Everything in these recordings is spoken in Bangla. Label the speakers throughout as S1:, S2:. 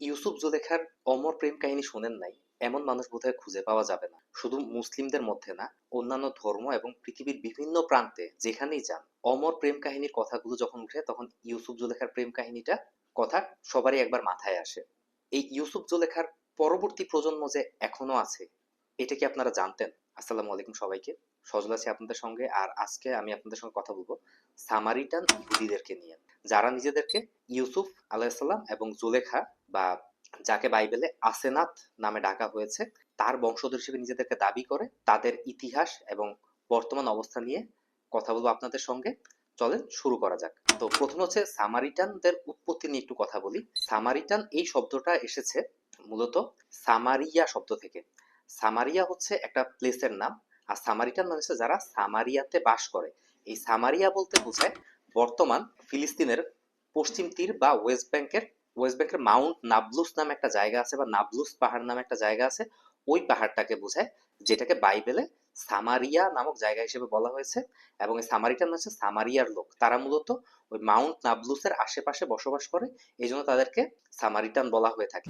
S1: ইউসুফ জুলেখার অমর প্রেম কাহিনী শোনেন নাই। এমন মানুষ বোধহয় খুঁজে পাওয়া যাবে না। শুধু মুসলিমদের মধ্যে না, অন্যান্য ধর্ম এবং পৃথিবীর বিভিন্ন প্রান্তে যেখানেই যান, অমর প্রেম কাহিনীর কথাগুলো যখন উঠে, তখন ইউসুফ জুলেখার প্রেম কাহিনীটা কথা সবারই একবার মাথায় আসে। এই ইউসুফ জুলেখার পরবর্তী প্রজন্ম যে এখনও আছে, এটা কি আপনারা জানতেন? আসসালামু আলাইকুম সবাইকে। সজল আছি আপনাদের সঙ্গে আর আজকে আমি আপনাদের সঙ্গে কথা বলব সামারিটান ইহুদিদেরকে নিয়ে। যারা নিজেদেরকে ইউসুফ আলাইসাল্লাম এবং জুলেখা বা যাকে বাইবেলে আসেনাত নামে ডাকা হয়েছে, তার বংশধর হিসেবে নিজেদেরকে দাবি করে, তাদের ইতিহাস এবং বর্তমান অবস্থা নিয়ে কথা বলব আপনাদের সঙ্গে। চলেন শুরু করা যাক। তো প্রথম হচ্ছে সামারিটানদের উৎপত্তি নিয়ে একটু কথা বলি। সামারিটান এই শব্দটা এসেছে মূলত সামারিয়া শব্দ থেকে। সামারিয়া হচ্ছে একটা প্লেসের নাম, আর সামারিটান মানে হচ্ছে যারা সামারিয়াতে বাস করে। এই সামারিয়া বলতে বোঝায় বর্তমান ফিলিস্তিনের পশ্চিম তীর বা ওয়েস্ট ব্যাংকের ওয়েস্ট ব্যাংকের মাউন্ট নাবলুস নামে একটা জায়গা আছে বা নাবলুস পাহাড় নামে একটা জায়গা আছে, ওই পাহাড়টাকে বোঝায় যেটাকে বাইবেলে সামারিয়া নামক জায়গা হিসেবে বলা হয়েছে এবং এই সামারিটান হচ্ছে সামারিয়ার লোক। তারা মূলত ওই মাউন্ট নাবলুসের আশেপাশে বসবাস করে এই জন্য তাদেরকে সামারিটান বলা হয়ে থাকে।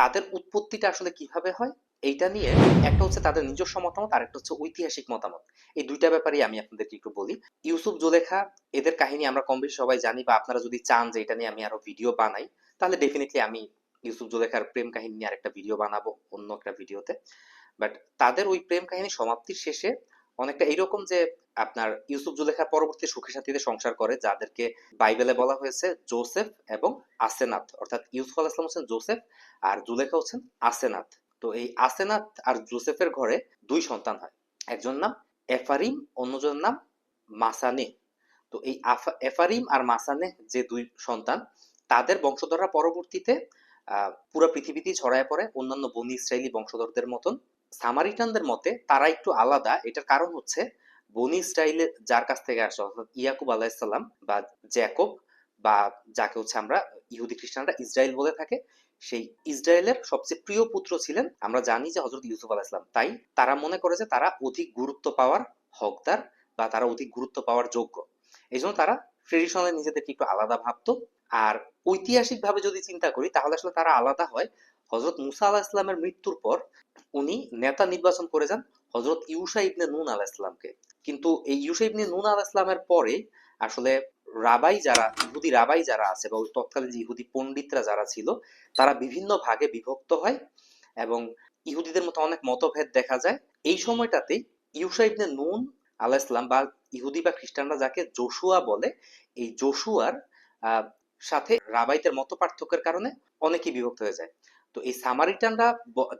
S1: তাদের উৎপত্তিটা আসলে কীভাবে হয়? এইটা নিয়ে একটা হচ্ছে তাদের নিজস্ব মতামত আর একটা হচ্ছে ঐতিহাসিক মতামত। এই দুইটা ব্যাপারেই আমি আপনাদেরকে একটু বলি। ইউসুফ জুলেখা, এদের কাহিনী আমরা কম সবাই জানি বা আপনারা যদি চান যে এটা নিয়ে আমি আরও ভিডিও বানাই তাহলে ডেফিনেটলি আমি ইউসুফ জুলেখার প্রেম কাহিনী নিয়ে আরেকটা ভিডিও বানাবো, অন্য একটা ভিডিওতে বাট তাদের ওই প্রেম কাহিনী সমাপ্তির শেষে অনেকটা এইরকম যে আপনার ইউসুফ জুলেখা পরবর্তী সুখী সাথীতে সংসার করে, যাদেরকে বাইবেলে বলা হয়েছে জোসেফ এবং আসেনাথ অর্থাৎ ইউসুফ আলাহ ইসলাম হচ্ছেন জোসেফ আর জুলেখা হচ্ছেন আসেনাথ তো এই আসেনাথ আর জোসেফের ঘরে দুই সন্তান হয়। একজন নাম এফারিম অন্যজনের নাম মাসানে। তো এই এফারিম আর মাসানে যে দুই সন্তান তাদের বংশধররা পরবর্তীতে পুরো পৃথিবীতেই ছড়ায় পড়ে। অন্যান্য বনি ইসরায়েলি বংশধরদের মতন সামারিটানদের মতে তারা একটু আলাদা। এটার কারণ হচ্ছে বনি ইসরায়েলের যার কাছ থেকে আসে, অর্থাৎ ইয়াকুব আলাহিসাল্লাম বা জ্যাকব বা যাকে হচ্ছে আমরা ইহুদি খ্রিস্টানরা ইসরায়েল বলে থাকে, সেই ইসরায়েলের সবচেয়ে প্রিয় পুত্র ছিলেন আমরা জানি যে হজরত ইউসুফ আলাহিসাম তাই তারা মনে করে যে তারা অধিক গুরুত্ব পাওয়ার হকদার বা তারা অধিক গুরুত্ব পাওয়ার যোগ্য। এই জন্য তারা ট্রেডিশনালি নিজেদেরকে একটু আলাদা ভাবতো। আর ঐতিহাসিক ভাবে যদি চিন্তা করি, তাহলে আসলে তারা আলাদা হয়। হজরত মুসা আলাহ ইসলামের মৃত্যুর পর উনি নেতা নির্বাচন করে যান হজরত ইউসা ইবনে নুন আলাহ ইসলামকে কিন্তু এই ইউসা ইবনে নুন আলাহ ইসলামের পরে আসলে রাবাই যারা, ইহুদি রাবাই যারা আছে বা ওই তৎকালীন যে ইহুদি পণ্ডিতরা যারা ছিল, তারা বিভিন্ন ভাগে বিভক্ত হয় এবং ইহুদিদের মতো অনেক মতভেদ দেখা যায়। এই সময়টাতে ইউসা ইবনে নুন আলাহ ইসলাম বা ইহুদি বা খ্রিস্টানরা যাকে জোশুয়া বলে, এই জোশুয়ার সাথে রাবাইতের মত পার্থক্যের কারণে অনেকেই বিভক্ত হয়ে যায়। তো এই সামারিটানরা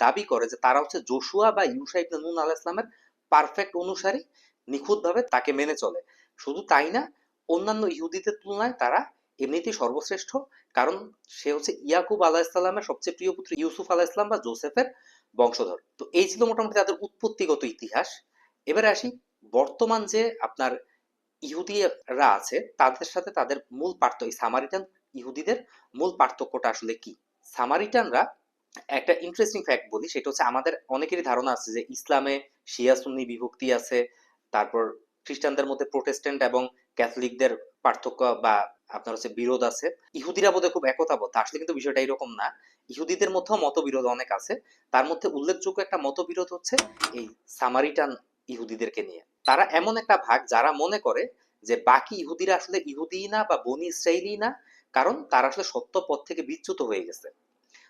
S1: দাবি করে যে তারা হচ্ছে জোশুয়া বা ইউসা ইবনে নুন আলাহ ইসলামের পারফেক্ট অনুসারী, নিখুঁতভাবে তাকে মেনে চলে। শুধু তাই না, অন্যান্য ইহুদিদের তুলনায় তারা এমনিতেই সর্বশ্রেষ্ঠ, কারণ সে হচ্ছে ইয়াকুব আলাহ ইসলামের সবচেয়ে প্রিয় পুত্র ইউসুফ আলাহ ইসলাম বা জোসেফের বংশধর। তো এই ছিল মোটামুটি তাদের উৎপত্তিগত ইতিহাস। এবারে আসি, বর্তমান যে আপনার ইহুদিরা আছে, তাদের সাথে তাদের মূল পার্থক্য সামারিটান ইহুদিদের মূল পার্থক্যটা আসলে কি? সামারিটানরা একটা ইন্টারেস্টিং ফ্যাক্ট বলি, সেটা হচ্ছে আমাদের অনেকেরই ধারণা আছে যে ইসলামে শিয়া সুন্নি বিভক্তি আছে, তারপর খ্রিস্টানদের মধ্যে প্রোটেস্ট্যান্ট এবং ক্যাথলিকদের পার্থক্য বা আপনার হচ্ছে বিরোধ আছে। ইহুদিরা বোধহয় খুব একতাবদ্ধ, আসলে কিন্তু বিষয়টা এরকম না। ইহুদিদের মধ্যেও মতবিরোধ অনেক আছে, তার মধ্যে উল্লেখযোগ্য একটা মতবিরোধ হচ্ছে এই সামারিটান ইহুদিদেরকে নিয়ে। তারা এমন একটা ভাগ যারা মনে করে যে বাকি ইহুদিরা আসলে ইহুদি না বা বনি ইসরায়েলি না, কারণ তারা আসলে সত্য পথ থেকে বিচ্যুত হয়ে গেছে।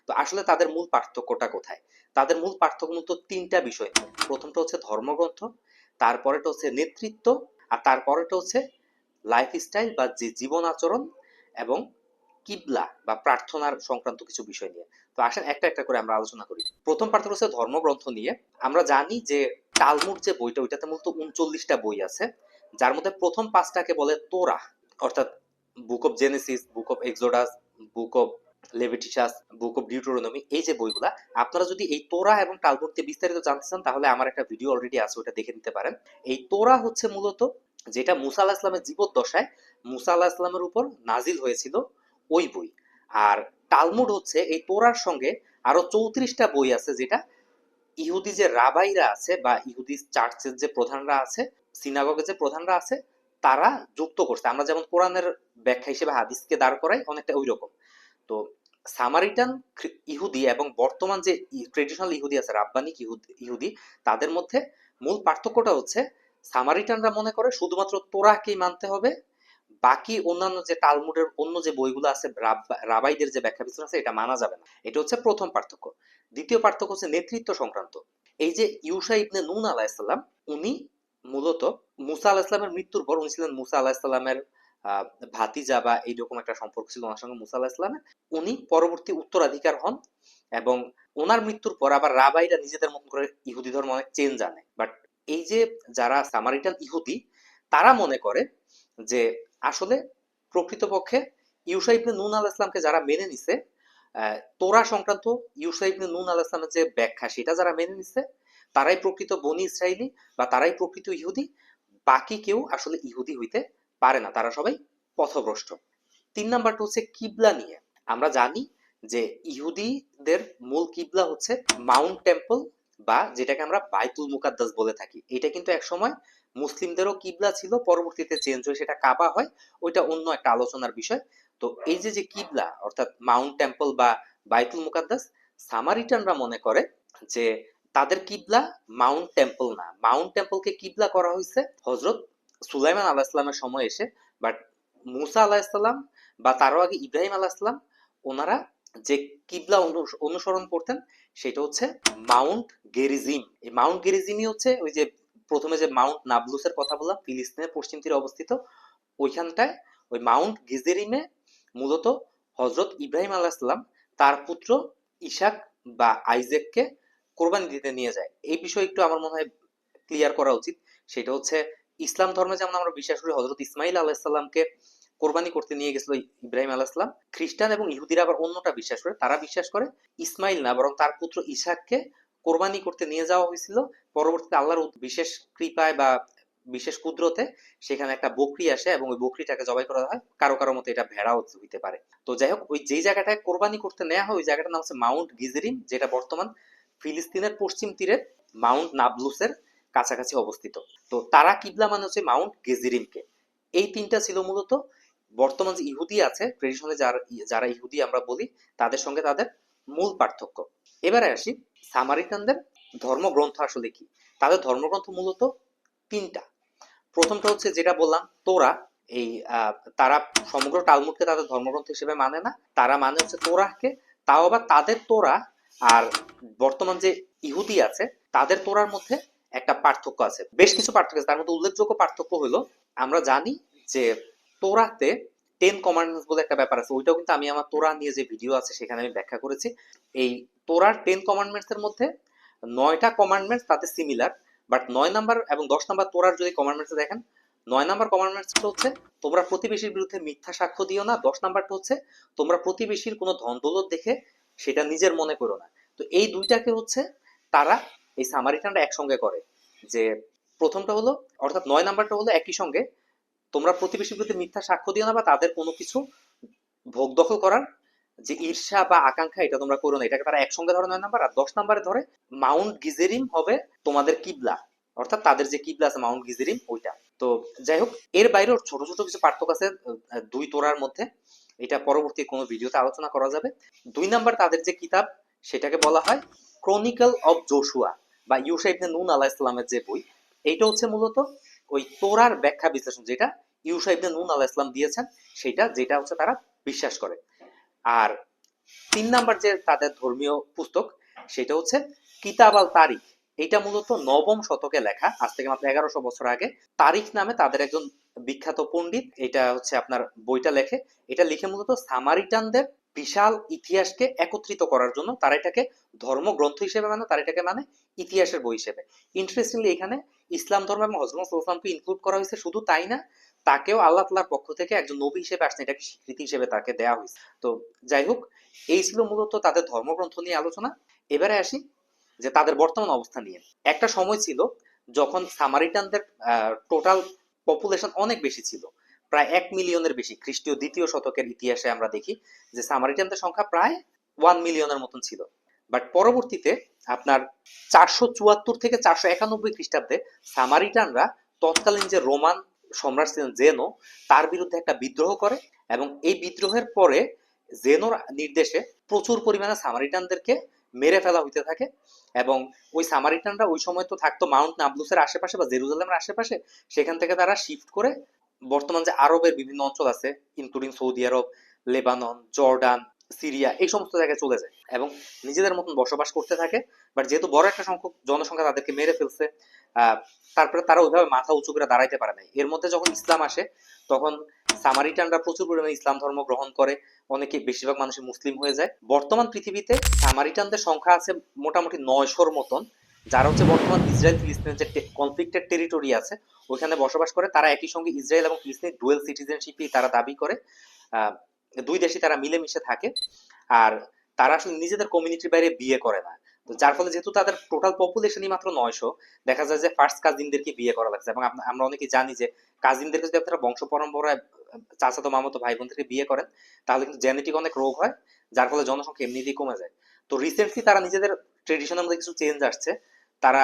S1: তো আসলে তাদের মূল পার্থক্যটা কোথায়? তাদের মূল পার্থক্য মূলত তিনটা বিষয়। প্রথমটা হচ্ছে ধর্মগ্রন্থ, তারপরেটা হচ্ছে নেতৃত্ব, আর তারপরেটা হচ্ছে লাইফস্টাইল বা যে জীবন আচরণ এবং কিবলা বা প্রার্থনার সংক্রান্ত কিছু বিষয় নিয়ে। তো আসেন একটা একটা করে আমরা আলোচনা করি। প্রথম পার্থক্য হচ্ছে ধর্মগ্রন্থ নিয়ে। আমরা জানি যে তালমুড যে বইটা, ওইটাতে মূলত উনচল্লিশটা বই আছে, যার মধ্যে প্রথম পাঁচটাকে বলে তোরা অর্থাৎ book of Genesis book of Exodus book of Leviticus book of Deuteronomy এই যে বইগুলা, আপনারা যদি এই তোরা এবং তালমুড দিয়ে বিস্তারিত জানতে চান, তাহলে আমার একটা ভিডিও অলরেডি আছে ওটা দেখে নিতে পারেন। এই তোরা হচ্ছে মূলত যেটা মুসা আলাহ ইসলামের জীবদ্দশায় মুসা আলাহ ইসলামের উপর নাজিল হয়েছিল ওই বই। আর তালমুড হচ্ছে এই তোরার সঙ্গে আরও চৌত্রিশটা বই আছে, যেটা ইহুদি যে রাবাইরা আছে বা ইহুদি চার্চের যে প্রধানরা আছে সিনাগগের যে প্রধানরা আছে, তারা যুক্ত করছে। আমরা যেমন কোরআনের ব্যাখ্যা হিসেবে হাদিসকে দাঁড় করাই, অনেকটা ওই রকম তো সামারিটান ইহুদি এবং বর্তমান যে ট্রেডিশনাল ইহুদি আছে, রাব্বানিক ইহুদি, তাদের মধ্যে মূল পার্থক্যটা হচ্ছে, সামারিটানরা মনে করে শুধুমাত্র তোরাকেই মানতে হবে বাকি অন্যান্য যে তালমুডের অন্য যে বইগুলো আছে রাবাইদের যে ব্যাখ্যা বিশ্লেষণ আছে এটা মানা যাবে না। এটা হচ্ছে প্রথম পার্থক্য। দ্বিতীয় পার্থক্য হচ্ছে নেতৃত্ব সংক্রান্ত। এই যে ইউসা ইবনে নুন আলাহিসাল্লাম উনি মূলত মুসা আলাহিসাল্লামের মৃত্যুর পর উনি ছিলেন মুসা আলাহিসাল্লামের আহ, ভাতিজা বা এইরকম একটা সম্পর্ক ছিল ওনার সঙ্গে মুসা আলাহিসাল্লামের উনি পরবর্তী উত্তরাধিকার হন এবং ওনার মৃত্যুর পর আবার রাবাইরা নিজেদের মতন করে ইহুদি ধর্ম অনেক চেঞ্জ আনে। বাট এই যে যারা সামারিটান ইহুদি তারা মনে করে যে আসলে প্রকৃতপক্ষে ইউসা ইবনে নুন আল ইসলামকে যারা মেনে নিছে তোরা সংক্রান্ত ইউসা ইবনে নুন আল ইসলামের যে ব্যাখ্যা, সেটা যারা মেনে নিছে, তারাই প্রকৃত বনি ইসরায়েলি বা তারাই প্রকৃত ইহুদি, বাকি কেউ আসলে ইহুদি হইতে পারে না, তারা সবাই পথভ্রষ্ট। তিন নাম্বারটা হচ্ছে কিবলা নিয়ে। আমরা জানি যে ইহুদিদের মূল কিবলা হচ্ছে মাউন্ট টেম্পল বা যেটাকে আমরা বাইতুল মুকাদ্দাস বলে থাকি। এটা কিন্তু একসময় মুসলিমদেরও কিবলা ছিল, পরবর্তীতে চেঞ্জ হয়ে সেটা কাবা হয়, ওইটা অন্য একটা আলোচনার বিষয়। তো এই যে যে কিবলা, অর্থাৎ মাউন্ট টেম্পল বা বাইতুল মুকাদ্দাস, সামারিটানরা মনে করে যে তাদের কিবলা মাউন্ট টেম্পল না। মাউন্ট টেম্পলকে কিবলা করা হয়েছে হজরত সুলাইমান আলাহ ইসলামের সময় এসে, বাট মুসা আলাহ ইসলাম বা তারও আগে ইব্রাহিম আলাহ ইসলাম ওনারা যে কিবলা অনুসরণ করতেন সেটা হচ্ছে মাউন্ট গেরিজিম। এই মাউন্ট গেরিজিমই হচ্ছে ওই যে প্রথমে যে মাউন্ট নাবলুসের কথা বললাম, ফিলিস্তিনের পশ্চিম তীরে অবস্থিত। ওইখানটায় ওই মাউন্ট গিজেরিমে মূলত হজরত ইব্রাহিম আলাহিসাল্লাম তার পুত্র ইশাক বা আইজেককে কোরবানি দিতে নিয়ে যায়। এই বিষয়ে একটু আমার মনে হয় ক্লিয়ার করা উচিত। সেটা হচ্ছে ইসলাম ধর্মে যেমন আমরা বিশ্বাস করি হজরত ইসমাইল আলাহিসাল্লামকে কোরবানি করতে নিয়ে গেছিল ইব্রাহিম আলাহিসাল্লাম খ্রিস্টান এবং ইহুদিরা আবার অন্যটা বিশ্বাস করে, তারা বিশ্বাস করে ইসমাইল না, বরং তার পুত্র ইসাককে কোরবানি করতে নিয়ে যাওয়া হয়েছিল। পরবর্তীতে আল্লাহর বিশেষ কৃপায় বা বিশেষ কুদরতে সেখানে একটা বকরি আসে এবং ওই বকরিটাকে জবাই করা হয়। কারও কারও মতে এটা ভেড়াও হইতে পারে। তো যাই হোক, ওই যেই জায়গাটায় কোরবানি করতে নেওয়া হয়, ওই জায়গাটার নাম হচ্ছে মাউন্ট গিজেরিম যেটা বর্তমান ফিলিস্তিনের পশ্চিম তীরের মাউন্ট নাবলুসের কাছাকাছি অবস্থিত। তো তারা কিবলা মানে হচ্ছে মাউন্ট গেজিরিমকে এই তিনটা ছিল মূলত বর্তমান যে ইহুদি আছে ট্রেডিশনে যারা যারা ইহুদি আমরা বলি, তাদের সঙ্গে তাদের মূল পার্থক্য। এবারে আসি সামারিটানদের ধর্মগ্রন্থ আসলে কি? তাদের ধর্মগ্রন্থ মূলত তিনটা। প্রথমটা হচ্ছে যেটা বললাম, তোরা। এই তারা সমগ্র টালমুডকে তাদের ধর্মগ্রন্থ হিসেবে মানে না। তারা মানে হচ্ছে তোরাহকে তাও আবার তাদের তোরা আর বর্তমান যে ইহুদি আছে, তাদের তোরার মধ্যে একটা পার্থক্য আছে। বেশ কিছু পার্থক্য আছে। তার মধ্যে উল্লেখযোগ্য পার্থক্য হলো, আমরা জানি যে তোরাতে টেন কমান্ডমেন্টস বলে একটা ব্যাপার আছে। ওইটাও কিন্তু আমি আমার তোরা নিয়ে যে ভিডিও আছে সেখানে আমি ব্যাখ্যা করেছি। এই তোরার টেন কমান্ডমেন্টস এর মধ্যে নয়টা কমান্ডমেন্টস তাতে সিমিলার বাট নয় নাম্বার এবং দশ নাম্বার তোরার যদি কমান্ডমেন্টস দেখেন, নয় নাম্বার কমান্ডমেন্টস হচ্ছে, তোমরা প্রতিবেশীর বিরুদ্ধে মিথ্যা সাক্ষ্য দিও না। দশ নাম্বারটা হচ্ছে, তোমরা প্রতিবেশীর কোনো ধন দৌলত দেখে সেটা নিজের মনে করো না। তো এই দুইটাকে হচ্ছে তারা এই সামারিটানরা একসঙ্গে করে। যে প্রথমটা হলো, অর্থাৎ নয় নাম্বারটা হলো একই সঙ্গে তোমরা প্রতিবেশীর বিরুদ্ধে মিথ্যা সাক্ষ্য দিও না বা তাদের কোনো কিছু ভোগ দখল করার যে ঈর্ষা বা আকাঙ্ক্ষা, এটা তোমরা করো না। এটাকে তারা একসঙ্গে ধরে নয় নাম্বার। আর দশ নাম্বারে ধরে মাউন্ট গিজেরিম হবে তোমাদের কিবলা। অর্থাৎ তাদের যে কিবলা আছে, মাউন্ট গিজেরিম, ওইটা। তো যাই হোক, এর বাইরেও ছোট ছোট কিছু পার্থক্য আছে, দুই তোরার মধ্যে। এটা পরবর্তী কোনো ভিডিওতে আলোচনা করা যাবে। দুই নাম্বার, তাদের যে কিতাব, সেটাকে বলা হয় ক্রনিকল অফ জোশুয়া বা ইউসা ইবনে নুন আলাহ ইসলামের যে বই। এইটা হচ্ছে মূলত ওই তোরার ব্যাখ্যা বিশ্লেষণ, যেটা ইউসা ইবনে নুন আলাহ ইসলাম দিয়েছেন, সেটা, যেটা হচ্ছে তারা বিশ্বাস করে। আর তিন নাম্বার যে তাদের ধর্মীয় পুস্তক, সেটা হচ্ছে কিতাব আল তারিখ। এটা মূলত নবম শতকে লেখা, আজ থেকে মাত্র এগারোশো বছর আগে। তারিখ নামে তাদের একজন বিখ্যাত পণ্ডিত, এটা হচ্ছে আপনার বইটা লেখে। এটা লিখে মূলত সামারিটানদের বিশাল ইতিহাসকে একত্রিত করার জন্য তারা এটাকে ধর্মগ্রন্থ হিসেবে মানে তারা এটাকে মানে ইতিহাসের বই হিসেবে। ইন্টারেস্টিংলি এখানে ইসলাম ধর্ম এবং হজরত ইসলামকে ইনক্লুড করা হয়েছে শুধু তাই না তাকেও আল্লাহ তালার পক্ষ থেকে একজন নবী হিসেবে আসছেন, এটাকে স্বীকৃতি হিসেবে তাকে দেওয়া হয়েছে। তো যাই হোক, এই ছিল মূলত তাদের ধর্মগ্রন্থ নিয়ে আলোচনা। এবারে আসি যে তাদের বর্তমান অবস্থা নিয়ে। একটা সময় ছিল যখন সামারিটানদের টোটাল পপুলেশন অনেক বেশি ছিল। প্রায় এক মিলিয়নের বেশি, খ্রিস্টীয় দ্বিতীয় শতকের ইতিহাসে আমরা দেখি যে সামারিটানদের সংখ্যা প্রায় ওয়ান মিলিয়নের মতন ছিল। বাট পরবর্তীতে আপনার চারশো চুয়াত্তর থেকে চারশো একানব্বই খ্রিস্টাব্দে সামারিটানরা তৎকালীন যে রোমান সম্রাট ছিলেন জেনো, তার বিরুদ্ধে একটা বিদ্রোহ করে এবং এই বিদ্রোহের পরে জেনোর নির্দেশে প্রচুর পরিমাণে সামারিটানদেরকে মেরে ফেলা হইতে থাকে এবং ওই সামারিটানরা ওই সময় তো থাকতো মাউন্ট নাবলুসের আশেপাশে বা জেরুজালেমের আশেপাশে, সেখান থেকে তারা শিফট করে বর্তমান যে আরবের বিভিন্ন অঞ্চল আছে including Saudi Arab, Lebanon, Jordan Syria, এই সমস্ত জায়গায় চলে যায় এবং নিজেদের মতন বসবাস করতে থাকে। বাট যেহেতু বড় একটা সংখ্যক জনসংখ্যা তাদেরকে মেরে ফেলছে তারপরে তারা ওইভাবে মাথা উঁচু করে দাঁড়াইতে পারে নাই। এর মধ্যে যখন ইসলাম আসে, তখন সামারিটানরা প্রচুর পরিমাণে ইসলাম ধর্ম গ্রহণ করে, অনেকে বেশিরভাগ মানুষই মুসলিম হয়ে যায়। বর্তমান পৃথিবীতে সামারিটানদের সংখ্যা আছে মোটামুটি নয়শোর মতন, যারা হচ্ছে বর্তমান ইসরায়েল ফিলিস্তিনের যে কনফ্লিক্টেড টেরিটরি আছে, ওইখানে বসবাস করে। তারা একই সঙ্গে ইসরায়েল এবং ফিলিস্তিন ডুয়েল সিটিজেনশিপই তারা দাবি করে। দুই দেশই তারা মিলেমিশে থাকে আর তারা আসলে নিজেদের কমিউনিটির বাইরে বিয়ে করে না। যার ফলে যেহেতু তাদের টোটাল পপুলেশনই মাত্র নয়শো, দেখা যায় যে ফার্স্ট কাজিনদেরকে বিয়ে করা লাগছে। এবং আমরা অনেকে জানি যে কাজিনদেরকে যদি আপনারা বংশ পরম্পরায়, চাচাতো, মামাতো ভাই বোনদেরকে বিয়ে করেন, তাহলে কিন্তু জেনেটিক অনেক রোগ হয়, যার ফলে জনসংখ্যা এমনিতেই কমে যায়। তো রিসেন্টলি তারা নিজেদের ট্রেডিশনের মধ্যে কিছু চেঞ্জ আসছে। তারা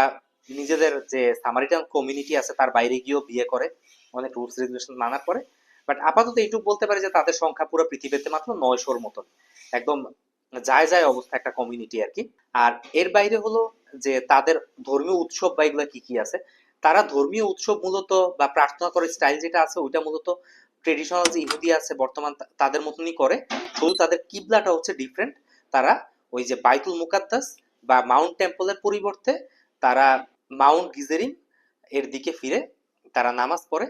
S1: নিজেদের যে সামারিটান কমিউনিটি আছে, তার বাইরে গিয়েও বিয়ে করে, অনেক রুলস রেগুলেশন মানার পরে। বাট আপাতত এইটুকু বলতে পারি যে তাদের সংখ্যা পুরো পৃথিবীতে মাত্র নয়শোর মতন। একদম যায় যায় অবস্থা একটা কমিউনিটি আর কি। আর এর বাইরে হলো যে তাদের ধর্মীয় উৎসব বা এগুলো কি কি আছে, তারা ধর্মীয় উৎসব মূলত বা প্রার্থনা করার স্টাইল যেটা আছে ওইটা মূলত ট্রেডিশনাল যে ইহুদি আছে বর্তমান তাদের মতনই করে। শুধু তাদের কিবলাটা হচ্ছে ডিফারেন্ট তারা ওই যে বাইতুল মুকাদ্দাস বা মাউন্ট টেম্পলের পরিবর্তে তারা মাউন্ট গিজেরিন এর দিকে ফিরে তারা নামাজ পড়ে।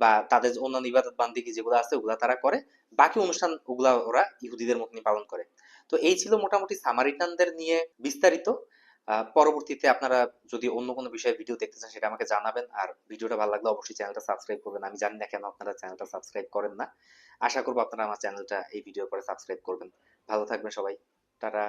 S1: বা তাদের অন্যান্য ইবাদত বান্দিকি যেগুলো আছে ওগুলা তারা করে। বাকি অনুষ্ঠান ওগুলা ওরা ইহুদিদের মতনই পালন করে। তো এই ছিল মোটামুটি সামারিটানদের নিয়ে বিস্তারিত। পরবর্তীতে আপনারা যদি অন্য কোনো বিষয়ে ভিডিও দেখতে চান সেটা আমাকে জানাবেন। আর ভিডিওটা ভালো লাগলে অবশ্যই চ্যানেলটা সাবস্ক্রাইব করবেন। আমি জানি না কেন আপনারা চ্যানেলটা সাবস্ক্রাইব করেন না। আশা করব আপনারা আমার চ্যানেলটা এই ভিডিও পরে সাবস্ক্রাইব করবেন। ভালো থাকবেন সবাই। টাটা।